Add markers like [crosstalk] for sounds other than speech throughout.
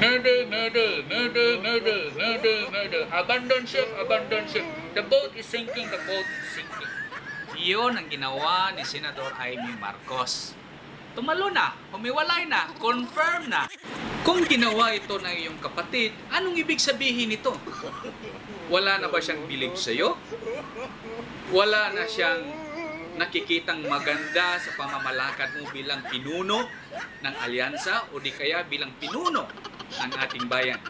Mayday, mayday, mayday, mayday, mayday, mayday. Abandon ship, abandon ship. The boat is sinking, the boat is sinking. Iyon ang ginawa ni Senador Amy Marcos. Tumalo na, humiwalay na, confirm na. Kung ginawa ito ng iyong kapatid, anong ibig sabihin nito? Wala na ba siyang bilib sa'yo? Wala na siyang nakikitang maganda sa pamamalakad mo bilang pinuno ng alyansa o di kaya bilang pinuno ng ating bayan.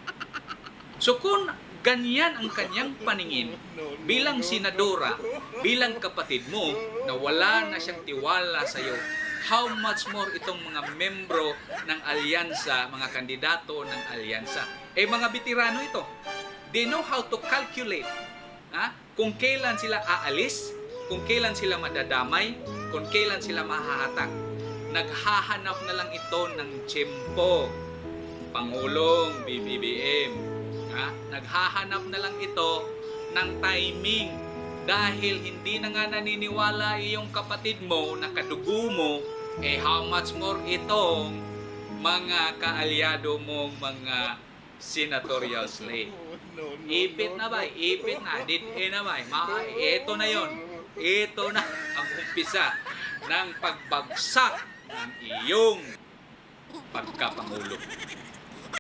So kung ganyan ang kanyang paningin bilang senadora, bilang kapatid mo na wala na siyang tiwala sa iyo, how much more itong mga membro ng alyansa, mga kandidato ng alyansa. Eh mga veterano ito. They know how to calculate ha? kung kailan sila aalis, kung kailan sila madadamay, kung kailan sila mahahatag. Naghahanap na lang ito ng tiyempo. Pangulong BBBM. Ha? Naghahanap na lang ito ng timing dahil hindi na nga naniniwala iyong kapatid mo na kadugo mo eh how much more itong mga kaalyado mong mga senatorial slave. [laughs] Ipit na ba? Ipit na. Did na ba? Ma ito na yon. Ito na [laughs] ang umpisa ng pagbagsak ng iyong pagkapangulo.